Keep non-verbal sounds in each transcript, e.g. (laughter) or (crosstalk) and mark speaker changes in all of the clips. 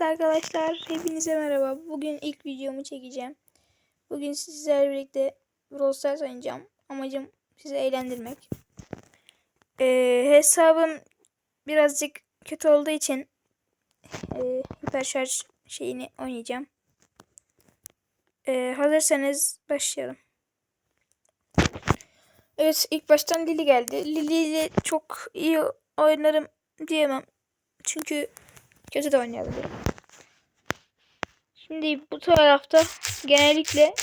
Speaker 1: Evet arkadaşlar hepinize merhaba. Bugün ilk videomu çekeceğim. Bugün sizlerle birlikte Brawl Stars oynayacağım. Amacım sizi eğlendirmek. Ee, hesabım birazcık kötü olduğu için e, hiper şarj şeyini oynayacağım. Ee, hazırsanız başlayalım. Evet ilk baştan Lili geldi. Lili ile çok iyi oynarım diyemem. Çünkü kötü de oynayabilirim. Şimdi bu tarafta genellikle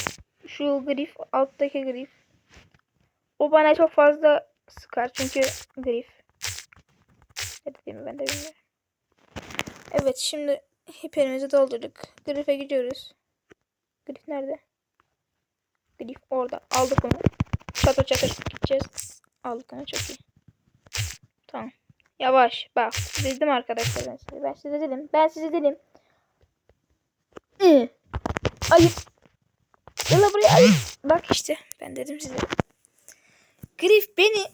Speaker 1: şu grif, alttaki grif. O bana çok fazla sıkar çünkü grif. Ne dediğimi ben de bilmiyorum. Evet şimdi hiperimizi doldurduk. Grife gidiyoruz. Grif nerede? Grif orada. Aldık onu. Çatır çatır gideceğiz. Aldık onu çok iyi. Tamam. Yavaş. Bak. Dedim arkadaşlar ben size. Ben size dedim. Ben size dedim. Ayıp. Yola buraya ayıp. Bak işte. Ben dedim size. Grif beni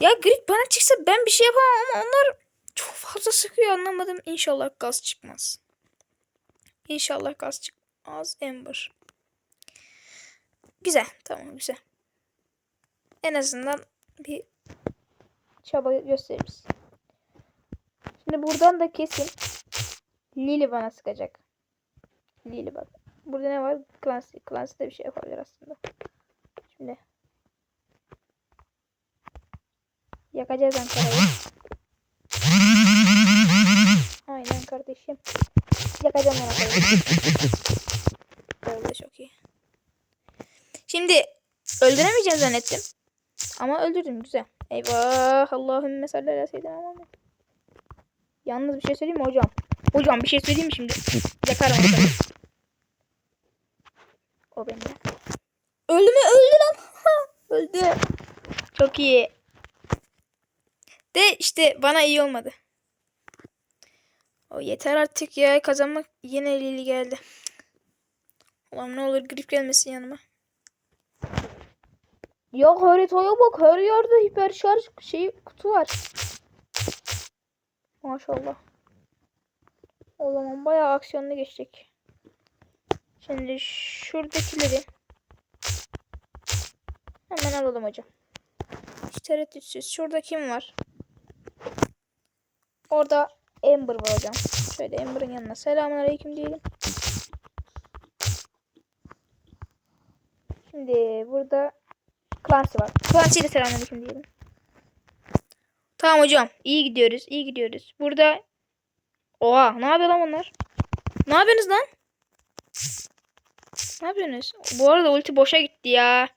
Speaker 1: ya Grif bana çıksa ben bir şey yapamam ama onlar çok fazla sıkıyor anlamadım. İnşallah gaz çıkmaz. İnşallah gaz çıkmaz. Ember. Güzel. Tamam güzel. En azından bir çaba gösteririz. Şimdi buradan da kesin. Lily bana sıkacak. Lily bak. Burada ne var? Clancy. Clancy de bir şey yapabilir aslında. Şimdi. Yakacağız Ankara'yı. Aynen kardeşim. Yakacağım Ankara'yı. Böyle çok iyi. Şimdi öldüremeyeceğim zannettim. Ama öldürdüm güzel. Eyvah Allahümme salli ala seyyidina Muhammed. Yalnız bir şey söyleyeyim mi hocam? Hocam bir şey söyleyeyim mi şimdi? Yakarım. O beni. Öldü mü? Öldü lan. öldü. Çok iyi. De işte bana iyi olmadı. O yeter artık ya. Kazanmak yine Lili geldi. Ulan ne olur grip gelmesin yanıma. Ya haritaya bak her yerde hiper şarj şey kutu var. Maşallah. O zaman bayağı aksiyonlu geçecek. Şimdi şuradakileri hemen alalım hocam. Hiç tereddütsüz. Şurada kim var? Orada Amber var hocam. Şöyle Amber'ın yanına selamünaleyküm diyelim. Şimdi burada Clancy var. Clancy ile selamünaleyküm diyelim. Tamam hocam. İyi gidiyoruz. iyi gidiyoruz. Burada Oha ne yapıyor lan bunlar? Ne yapıyorsunuz lan? Ne yapıyorsunuz? Bu arada ulti boşa gitti ya.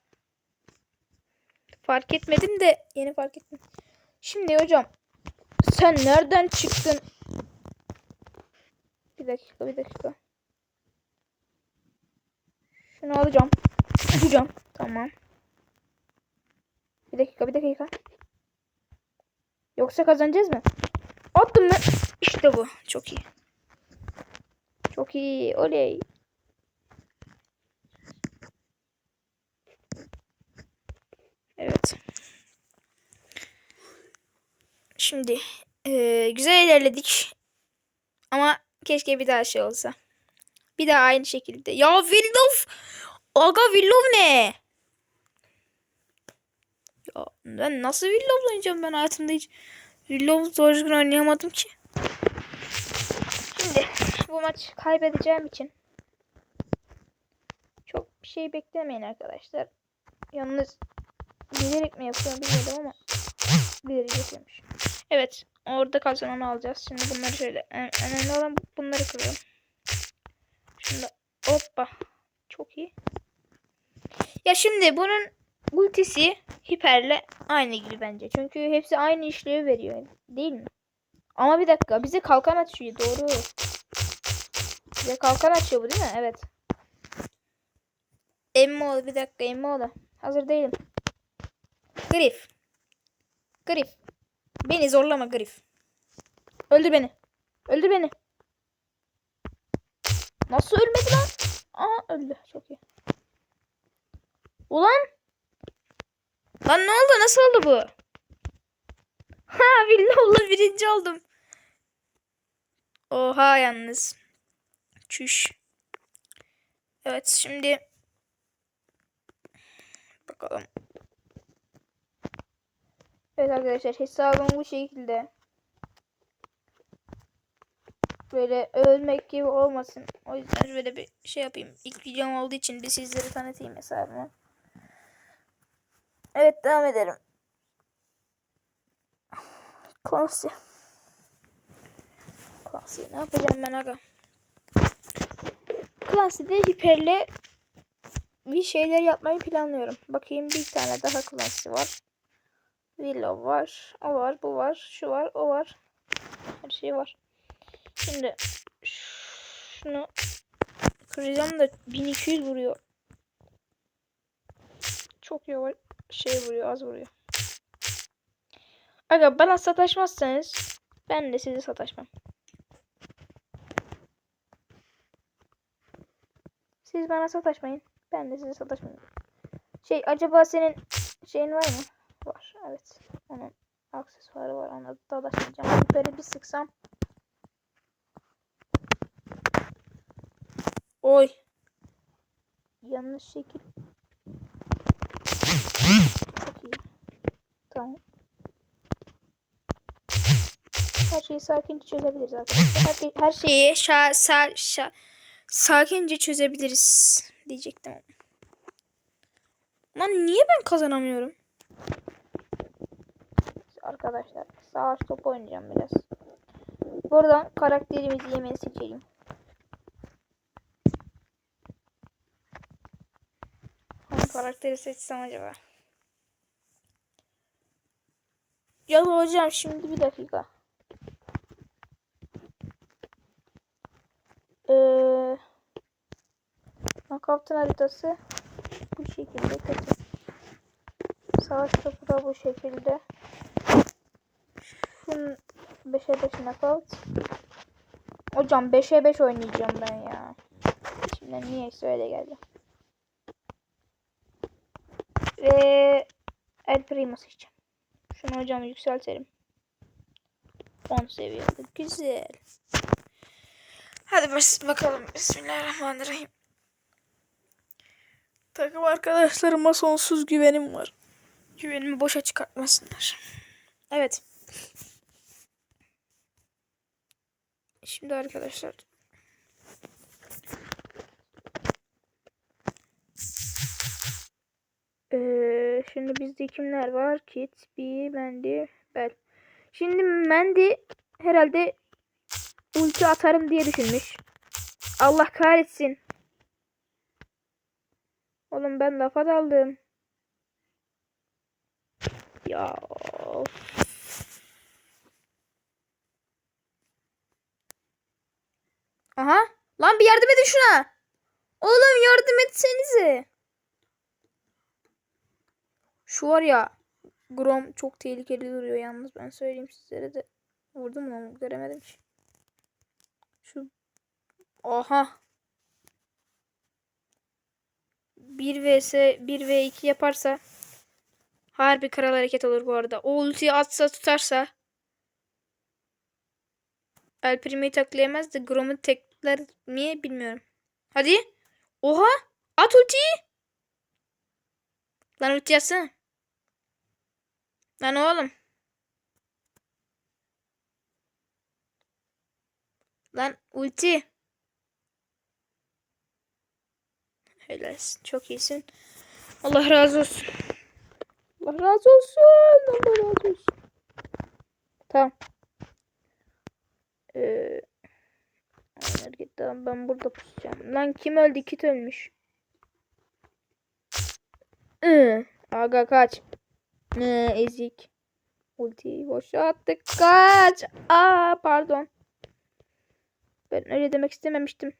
Speaker 1: Fark etmedim de yeni fark ettim. Şimdi hocam sen nereden çıktın? Bir dakika bir dakika. Şunu alacağım. Alacağım. Tamam. Bir dakika bir dakika. Yoksa kazanacağız mı? Attım mı? İşte bu. Çok iyi. Çok iyi. Oley. Evet. Şimdi eee, güzel ilerledik. Ama keşke bir daha şey olsa. Bir daha aynı şekilde. Ya Willow. Aga Willow ne? Ya ben nasıl Willow oynayacağım ben hayatımda hiç Willow doğru düzgün oynayamadım ki. Şimdi bu maç kaybedeceğim için çok bir şey beklemeyin arkadaşlar. Yalnız bilerek mi yapıyorum bilmiyorum ama bilerek yapıyormuş. Evet orada kazananı alacağız. Şimdi bunları şöyle önemli olan bunları kırıyorum. Şimdi hoppa çok iyi. Ya şimdi bunun ultisi hiperle aynı gibi bence. Çünkü hepsi aynı işlevi veriyor. Değil mi? Ama bir dakika bize kalkan açıyor. Doğru. Bize kalkan açıyor bu değil mi? Evet. Emmoğlu bir dakika Emmoğlu. Hazır değilim. Grif. Grif. Beni zorlama Grif. Öldür beni. Öldür beni. Nasıl ölmedi lan? Aa öldü. Çok iyi. Ulan. Lan ne oldu? Nasıl oldu bu? Ha (laughs) Villah'la birinci oldum. Oha yalnız. Çüş. Evet şimdi bakalım. Evet arkadaşlar hesabım bu şekilde. Böyle ölmek gibi olmasın. O yüzden böyle bir şey yapayım. İlk videom olduğu için bir sizlere tanıtayım hesabımı. Evet devam edelim. Klasi. Klasi ne yapacağım ben aga? Klasi'de hiperle bir şeyler yapmayı planlıyorum. Bakayım bir tane daha klasi var. Willow var. O var. Bu var. Şu var. O var. Her şey var. Şimdi şunu kıracağım da 1200 vuruyor. Çok yavaş şey vuruyor. Az vuruyor. Aga bana sataşmazsanız ben de size sataşmam. Siz bana sataşmayın. Ben de size sataşmayayım. Şey acaba senin şeyin var mı? Evet. Onun aksesuarı var. Ona da taşıyacağım. Böyle bir sıksam. Oy. Yanlış şekil. Çok iyi. Tamam. Her şeyi sakince çözebiliriz arkadaşlar. Her, şey- her şeyi şa, sa, şa, sakince çözebiliriz diyecektim. Lan niye ben kazanamıyorum? Arkadaşlar savaş topu oynayacağım biraz. Buradan karakterimizi yemeği seçelim. Hangi karakteri seçsem acaba? Ya hocam şimdi bir dakika. Ee, Knockout'un haritası bu şekilde. Savaş topu da bu şekilde. Şunun 5'e 5 knockout. Hocam 5'e 5 oynayacağım ben ya. Şimdi niyeyse öyle geldi. Ve El Primo seçeceğim. Şunu hocam yükseltelim. 10 seviyede. Güzel. Hadi bas bakalım. Bismillahirrahmanirrahim. Takım arkadaşlarıma sonsuz güvenim var. Güvenimi boşa çıkartmasınlar. Evet. Şimdi arkadaşlar. Ee, şimdi bizde kimler var? Kit, B, Mandy, Bell. Şimdi Mandy herhalde ulti atarım diye düşünmüş. Allah kahretsin. Oğlum ben lafa daldım. Ya. Aha. Lan bir yardım edin şuna. Oğlum yardım etsenize. Şu var ya. Grom çok tehlikeli duruyor yalnız ben söyleyeyim sizlere de. Vurdum mu göremedim ki. Şu. Oha. 1 vs 1 v 2 yaparsa harbi kral hareket olur bu arada. O ultiyi atsa tutarsa Primo'yu taklayamaz da Grom'u tekler mi bilmiyorum. Hadi. Oha. At ultiyi. Lan ulti atsana. Lan oğlum. Lan ulti. Helalsin. Çok iyisin. Allah razı olsun. Allah razı olsun. Allah razı olsun. Tamam. Ee, git ben burada pusacağım. Lan kim öldü? Kit ölmüş. Ee, aga kaç. Ne ezik. Ultiyi boşa attık. Kaç. Aa pardon. Ben öyle demek istememiştim.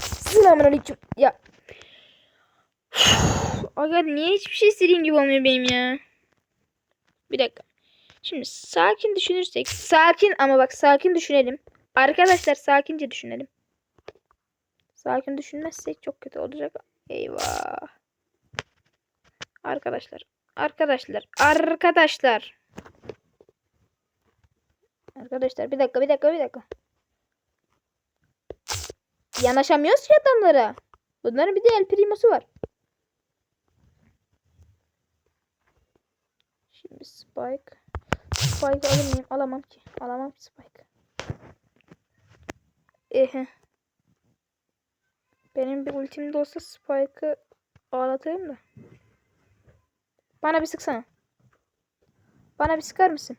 Speaker 1: Selamünaleyküm. Ya. Aga niye hiçbir şey istediğim gibi olmuyor benim ya? Bir dakika. Şimdi sakin düşünürsek. Sakin ama bak sakin düşünelim. Arkadaşlar sakince düşünelim. Sakin düşünmezsek çok kötü olacak. Eyvah. Arkadaşlar Arkadaşlar. Arkadaşlar. Arkadaşlar bir dakika bir dakika bir dakika. Yanaşamıyoruz ki adamlara. Bunların bir de el primosu var. Şimdi Spike. Spike alır mıyım? Alamam ki. Alamam Spike. Ehe. Benim bir ultim de olsa Spike'ı ağlatayım da. Bana bir sıksana. Bana bir sıkar mısın?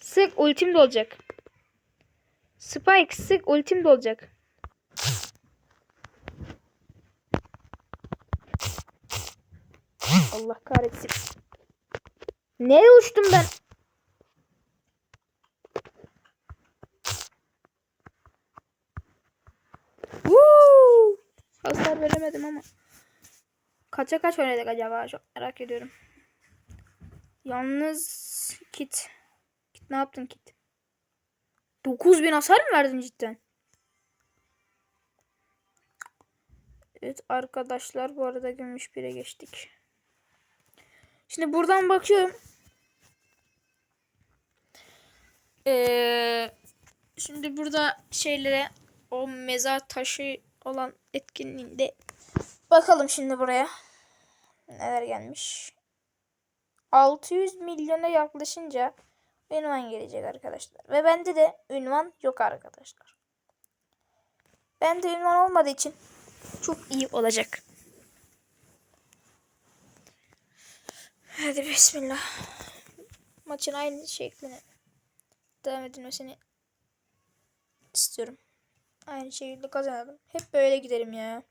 Speaker 1: Sık ultim de olacak. Spike sık ultim de olacak. Allah kahretsin. Nereye uçtum ben? Woo! Hasar veremedim ama. Kaça kaç oynadık acaba? Çok merak ediyorum. Yalnız kit. Kit ne yaptın kit? 9000 hasar mı verdin cidden? Evet arkadaşlar bu arada gümüş 1'e geçtik. Şimdi buradan bakıyorum. Ee, şimdi burada şeylere o mezar taşı olan etkinliğinde bakalım şimdi buraya. Neler gelmiş. 600 milyona yaklaşınca ünvan gelecek arkadaşlar. Ve bende de ünvan yok arkadaşlar. Bende ünvan olmadığı için çok iyi olacak. Hadi bismillah. Maçın aynı şekline devam edilmesini istiyorum. Aynı şekilde kazanalım. Hep böyle gidelim ya.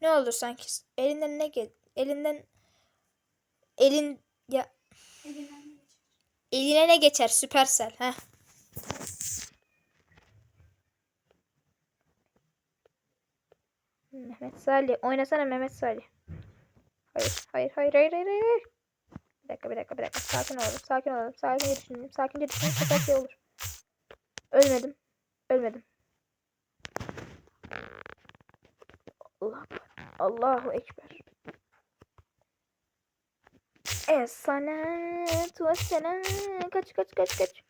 Speaker 1: Ne olur sanki elinden ne gel elinden elin ya eline ne geçer Süpersel ha. Mehmet Salih oynasana Mehmet Salih. Hayır hayır hayır hayır hayır hayır. Bir dakika bir dakika bir dakika sakin olalım sakin olalım sakince düşünelim sakince düşünelim çok şey olur. Ölmedim ölmedim. Allah Allahu Ekber. Esselatu vesselam. Kaç kaç kaç kaç.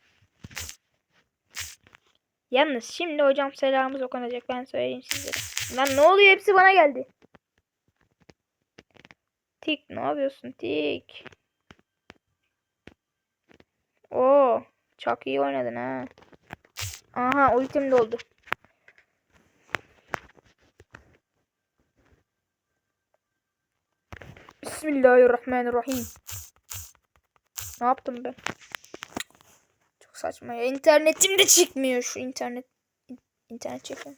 Speaker 1: Yalnız şimdi hocam selamımız okunacak ben söyleyeyim sizlere. Lan ne oluyor hepsi bana geldi. Tik ne yapıyorsun tik? Oo çok iyi oynadın ha. Aha ultim doldu. Bismillahirrahmanirrahim. Ne yaptım ben? Çok saçma ya. İnternetim de çıkmıyor şu internet. İnternet çekiyor.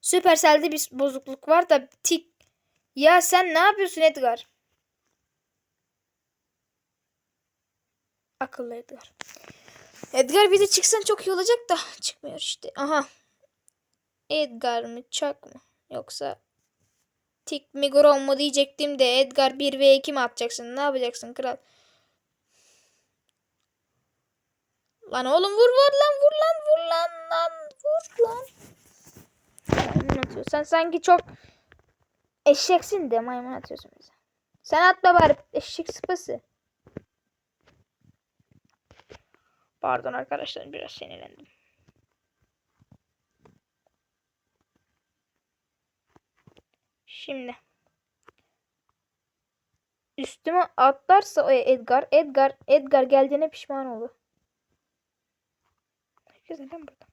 Speaker 1: Supercell'de bir bozukluk var da tik. Ya sen ne yapıyorsun Edgar? Akıllı Edgar. Edgar bir de çıksan çok iyi olacak da çıkmıyor işte. Aha. Edgar mı Çak mı? Yoksa Tik mi Grom mu diyecektim de Edgar 1 ve 2 mi atacaksın? Ne yapacaksın kral? Lan oğlum vur vur lan vur lan vur lan lan vur lan. Sen sanki çok eşeksin de maymun atıyorsun bize. Sen atma bari eşek sıpası. Pardon arkadaşlar biraz sinirlendim. Şimdi. Üstüme atlarsa o Edgar. Edgar. Edgar geldiğine pişman oldu. Herkes neden burada?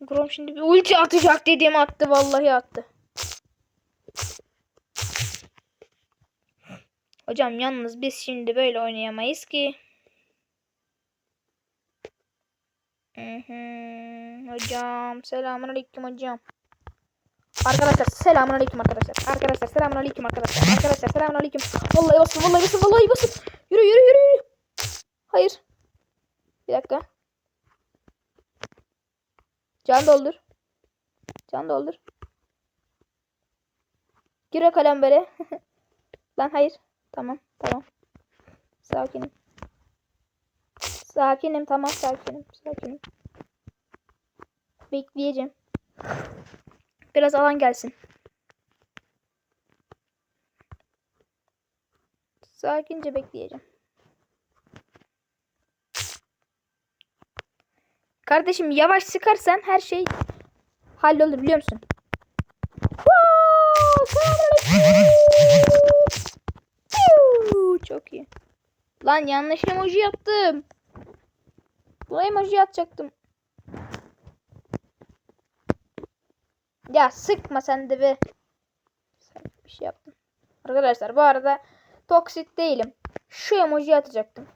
Speaker 1: Grom şimdi bir ulti atacak dediğimi attı. Vallahi attı. Hocam yalnız biz şimdi böyle oynayamayız ki. Hocam selamun aleyküm hocam. Arkadaşlar selamun aleyküm arkadaşlar. Arkadaşlar selamun aleyküm arkadaşlar. Arkadaşlar selamun aleyküm. Vallahi basın vallahi basın vallahi basın. Yürü yürü yürü yürü. Hayır. Bir dakika. Can doldur. Can doldur. Gir o kalembere. (laughs) Lan hayır. Tamam tamam. Sakinim. Sakinim tamam sakinim. Sakinim. Bekleyeceğim. Biraz alan gelsin. Sakince bekleyeceğim. Kardeşim yavaş sıkarsan her şey hallolur biliyor musun? Çok iyi. Lan yanlış emoji yaptım. Bu emoji atacaktım. Ya sıkma sen de be. Bir şey yaptın. Arkadaşlar bu arada toksit değilim. Şu emoji atacaktım.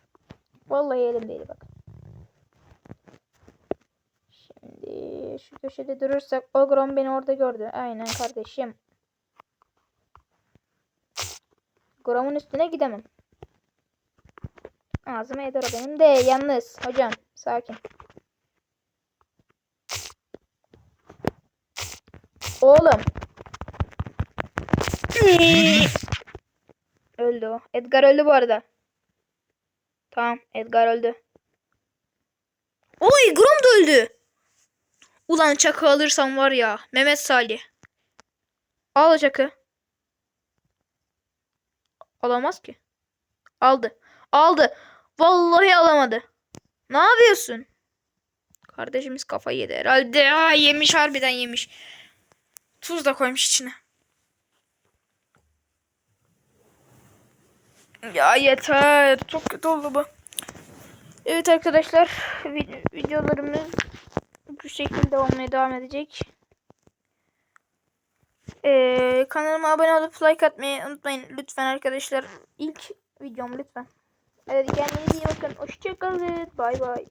Speaker 1: Vallahi elimdeydi bak. Şimdi şu köşede durursak Ogron beni orada gördü. Aynen kardeşim. Grom'un üstüne gidemem. Ağzıma eder o benim de yalnız. Hocam sakin. Oğlum. (laughs) öldü o. Edgar öldü bu arada. Tamam Edgar öldü. Oy Grom da öldü. Ulan çakı alırsam var ya. Mehmet Salih. Al çakı. Alamaz ki. Aldı. Aldı. Vallahi alamadı. Ne yapıyorsun? Kardeşimiz kafayı yedi herhalde. Aa, yemiş harbiden yemiş. Tuz da koymuş içine. Ya yeter. Çok kötü oldu bu. Evet arkadaşlar. vid- Videolarımız bu şekilde olmaya devam edecek. Ee, kanalıma abone olup like atmayı unutmayın. Lütfen arkadaşlar. İlk videom lütfen. Evet kendinize iyi bakın. Hoşçakalın. Bay bay.